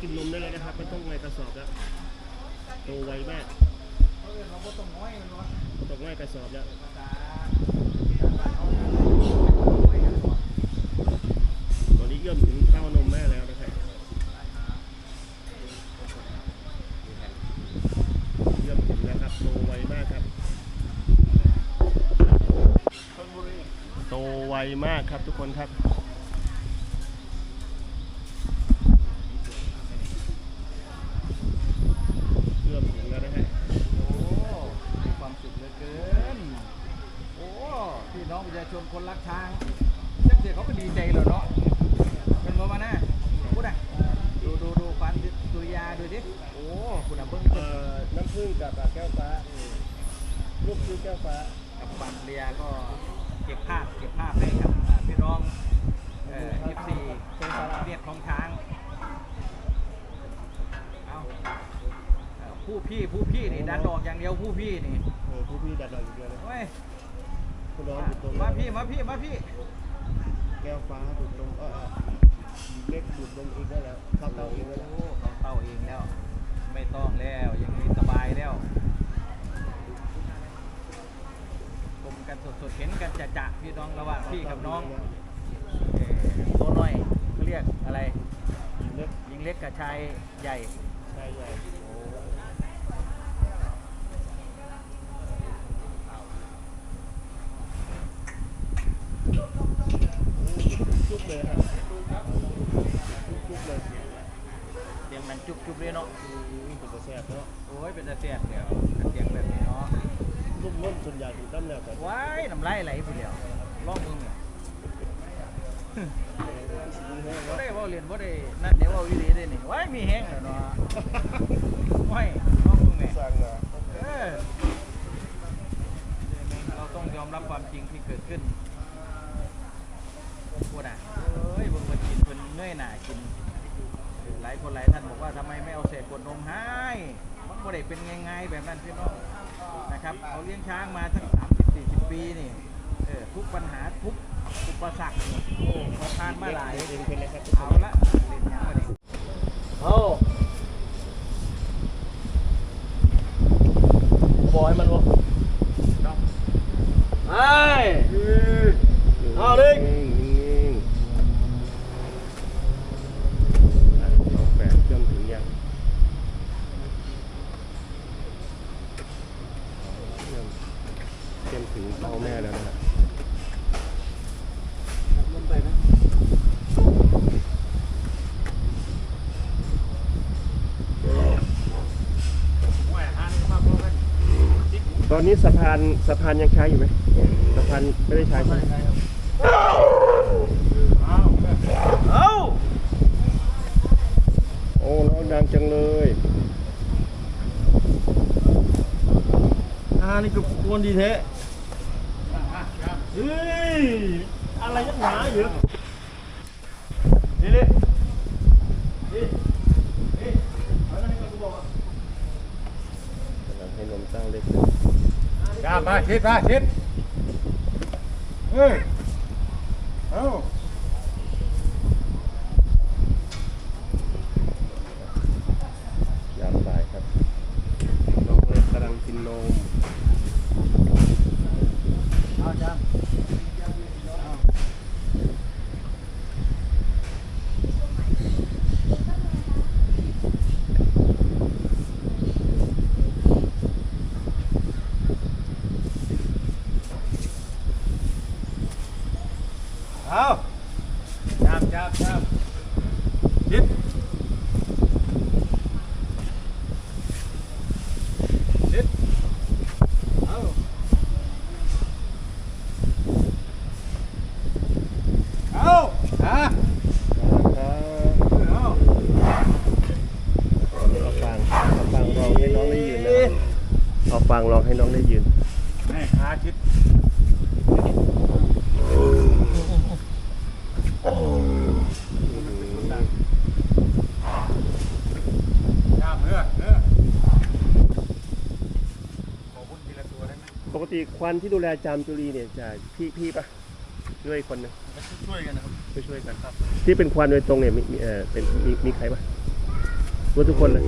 กินนมได้เลยนะครับ ไม่ต้องในกระสอบแล้วโตไวมากเราต้องน้อยมันวะตกง่ายกระสอบแล้วตอนนี้เริ่มถึงเต้านมแม่แล้วนะครับเริ่มถึงแล้วครับโตไวมากครับโตไวมากครับทุกคนครับ เริ่มถึงแล้วนะฮะ โอ้มีความสุขเหลือเกิน โอ้ พี่น้องประชาชนคนรักช้างจังเสียเขาก็ดีใจเลยเนาะ เป็นบ่มานะพูดอะ ดูดูดูฟันดุริยาดูดิ โอ้คุณอะเบิ้ง เอ่อน้ำผึ้งกับแก้วฟ้ารูปคือแก้วฟ้า กับฟันดุริ ยาก็เก็บภาพเก็บภาพให้ครับอ่าพี่น้องเอ่อฟซีเรียกของช้างเอาเอ่อผู้พี่ผู้พี่นี่ดันดอกอย่างเดียวผู้พี่นี่เออผู้พี่ดัดดอกอยู่เดียวเลยเว้ยคุณน้องอยู่ตรงมาพี่มาพี่มาพี่ แก้วฟ้าดูดตรงเออเออเล็กดูดตรงเองได้แล้วเข้าเตาเองได้แล้วโอ้เขาเต้าเองแล้ว ไม่ต้องแล้วอย่างนี้สบายแล้วชม กันสดๆเห็นกันจะจะๆพี่น้องระหว่างพี่กับน้องเอ่อตัวน้อยเขาเรียกอะไรเล็กยิงเล็กกับชายใหญ่ใช่ใหญ่จุ๊บเลยครับจุ๊บเลยเสียงมันจุบจุบๆเลยเนาะอืมเป็นกระแสบเนาะโอ้ยเป็นตาเสียดเดียวเสียงแบบนี้เนาะ ลูกน้นส่วนใหญ่ถึงตั้มแล้วแต่ว้ายน้ำลายไหลผู้เดียวลองมึงเนี่ยบ่ได้ว่าเรียนบ่ได้นั่นเดี๋ยวว่าวิธีได้นี่ว้ายมีแห้งแล้วเนาะว้ายลองมึงแหม่สั่งนะเออเราต้องยอมรับความจริงที่เกิดขึ้นพูดอะเอ้ยบิ่งเพิ่นกินเพิ่นเนื่อยหน่ากิน หลายคนหลายท่านบอกว่าทำไมไม่เอาเศษขวดนมให้มันบ่ได้เป็นง่ายๆแบบนั้นพี่น้อง นะครับเขาเลี้ยงช้างมาทั้ง30 40ปีนี่เออทุกปัญหาทุกอุปสรรคนี่โอ้เขาผ่านมาหลายเองเป็นเลยครับเอาละเล่นยังมาดิเอาบอยมันวะไอ้ เอาเลยน้องแปดเชื่อมถึงยังเชื่อมเชื่อมถึงเต้าแม่แล้วนะฮะ ลงไปไหม ตอ นนี้สะพานสะพานยังใช้อยู่ไหมสะพานไม่ได้ใช้ใช่ไหมเอ้าโอ้ร้องดังจังเลยอ่านี่ก็กวนดีแท้เฮ้ยอะไรนักหนาอยู่ นี่ดิ กำลังให้นมตั้งเล็ก กล้า มาชิดมาชิดเฮ้ย เอ้า ฟังลองให้น้องได้ยินแม่ค้าชิดย่าเนื้อปกติควันที่ดูแลจามจุรีเนี่ยจะพี่พี่ปะช่วยคนหนึงช่วยกันนะครับไปช่วยกันครับ ที่เป็นควันโดยตรงเนี่ยมีมีเออเป็นมีมีใครปะรู้ทุกคนเลย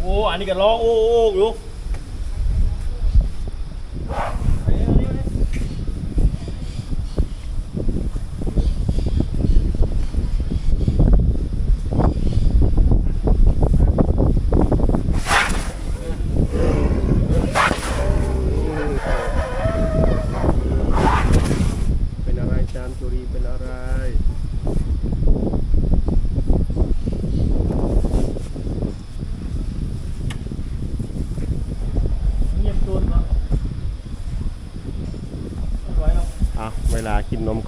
โอ้ อันนี้ก็ร้องโอ้โอ้อยู่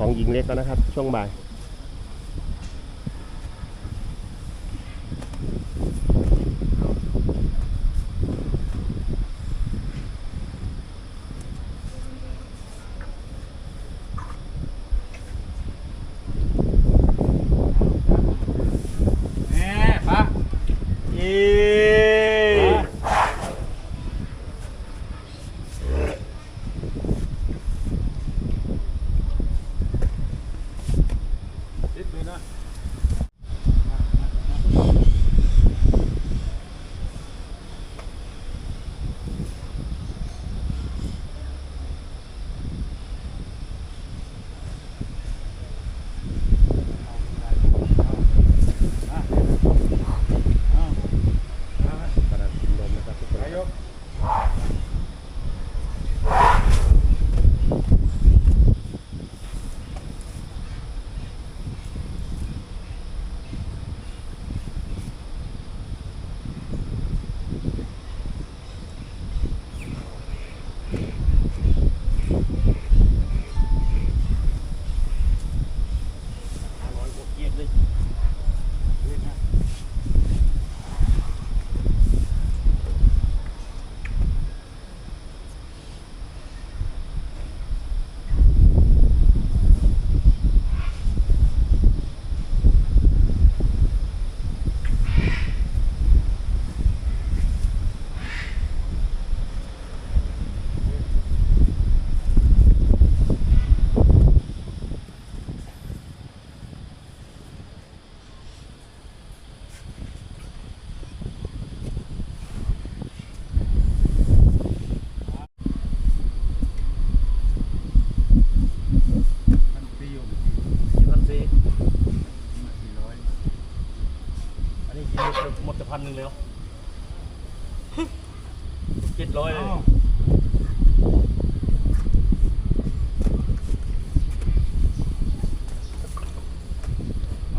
ของหญิงเล็กแล้วนะครับ ช่วงบ่าย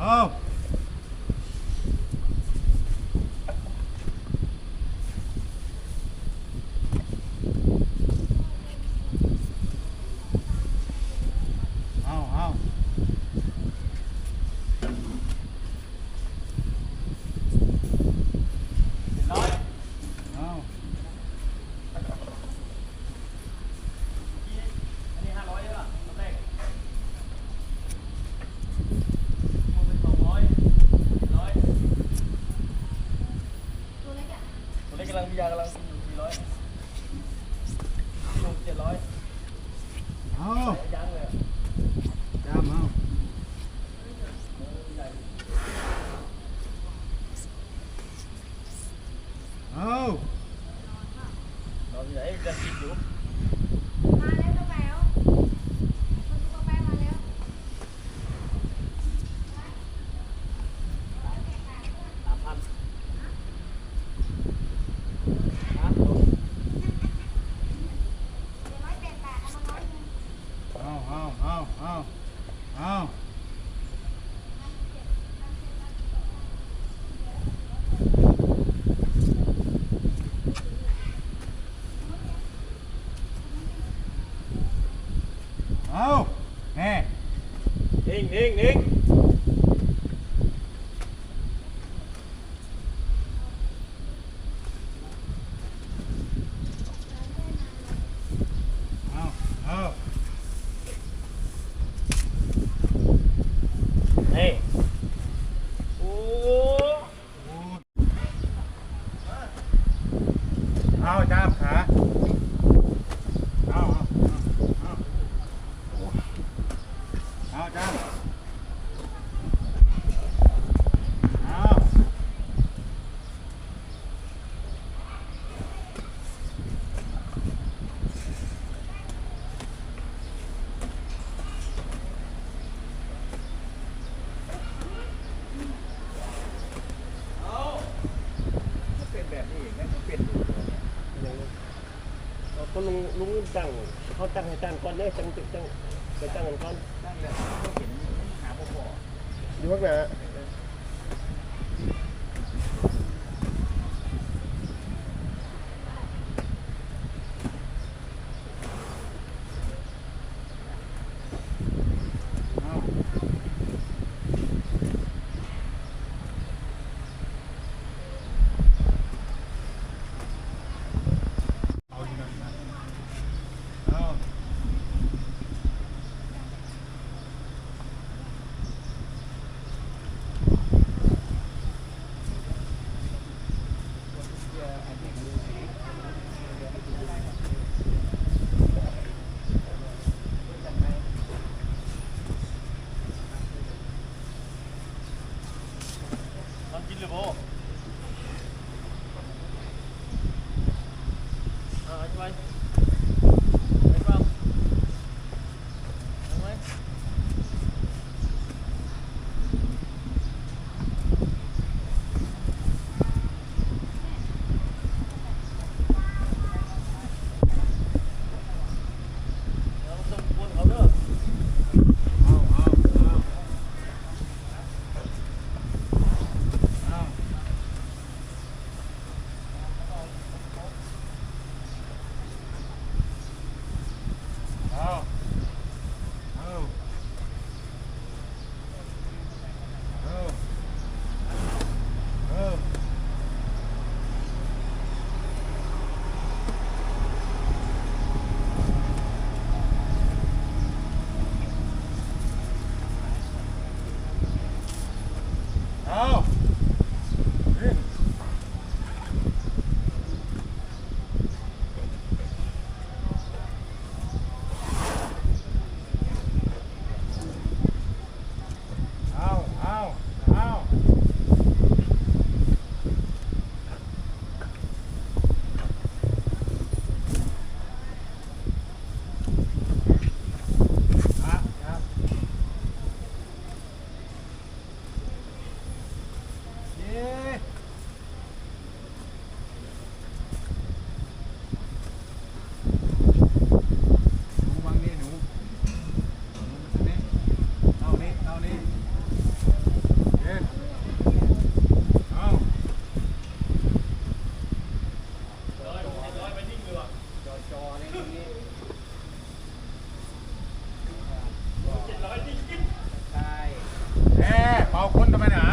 아우. maluco? Nove aí, já seguiu. นิ่งนิ่ง ตั้งให้ตั้งก่อนเนี่ยตั้งตั้งไปตั้งกันก่อน సంబంధమైన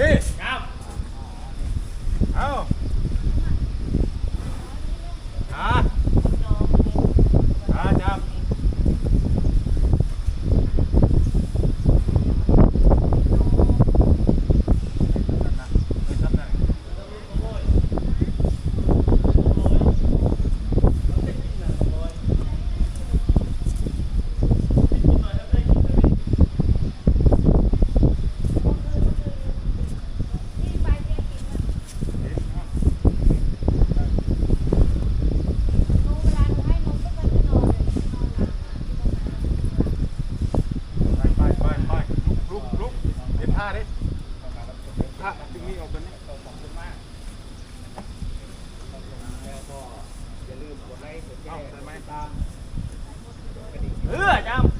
นี่ครับเอา เออจำ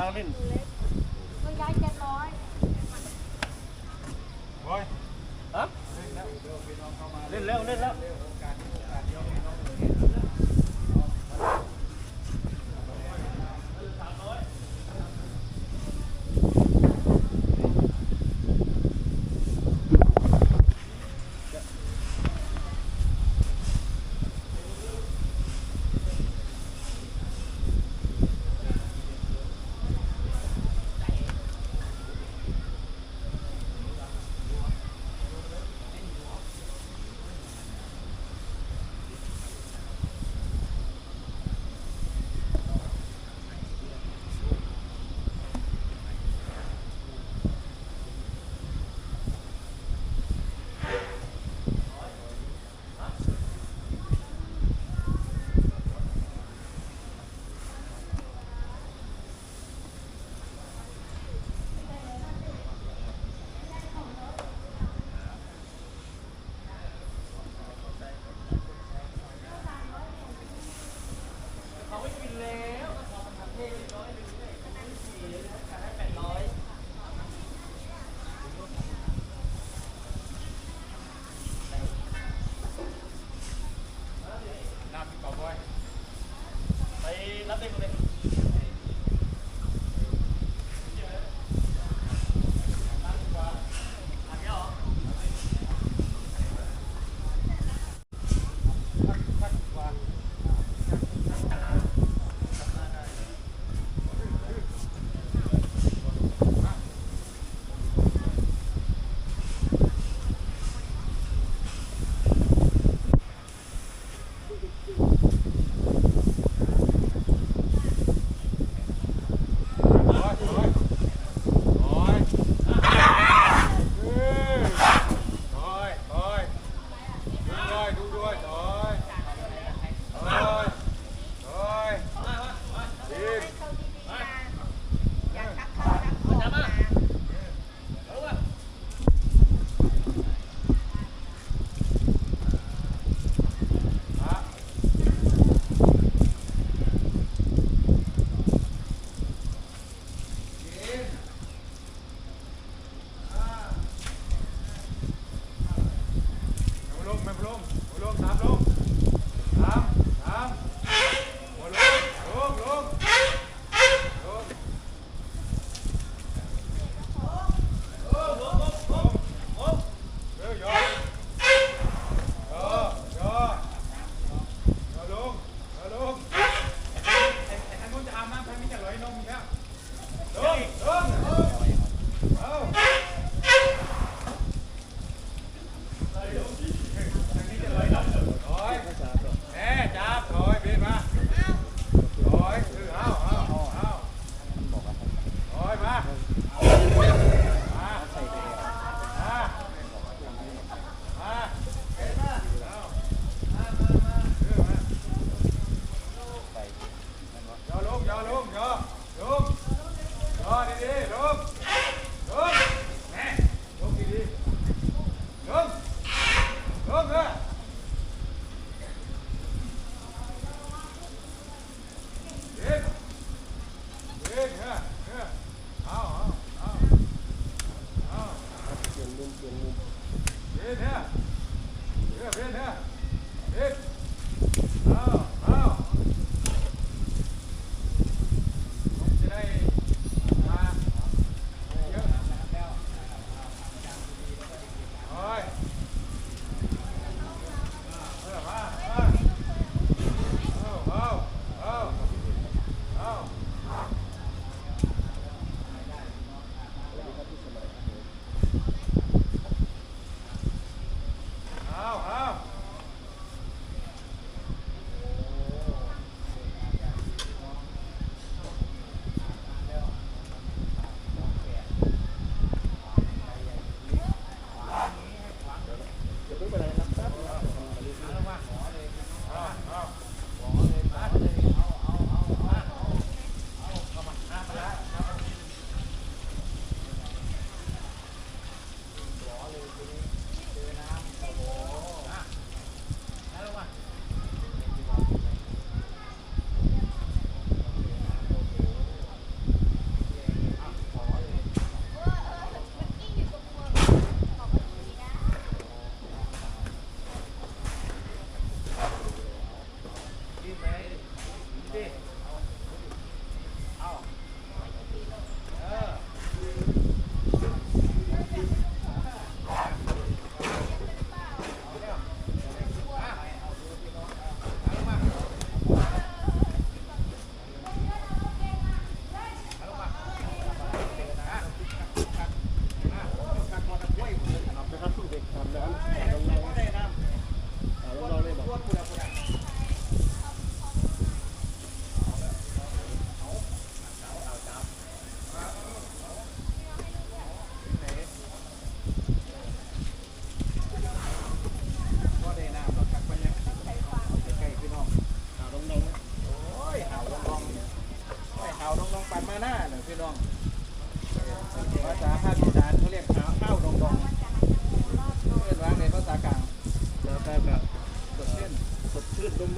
阿林。 สามโล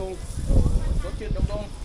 tung tổ chức đông đông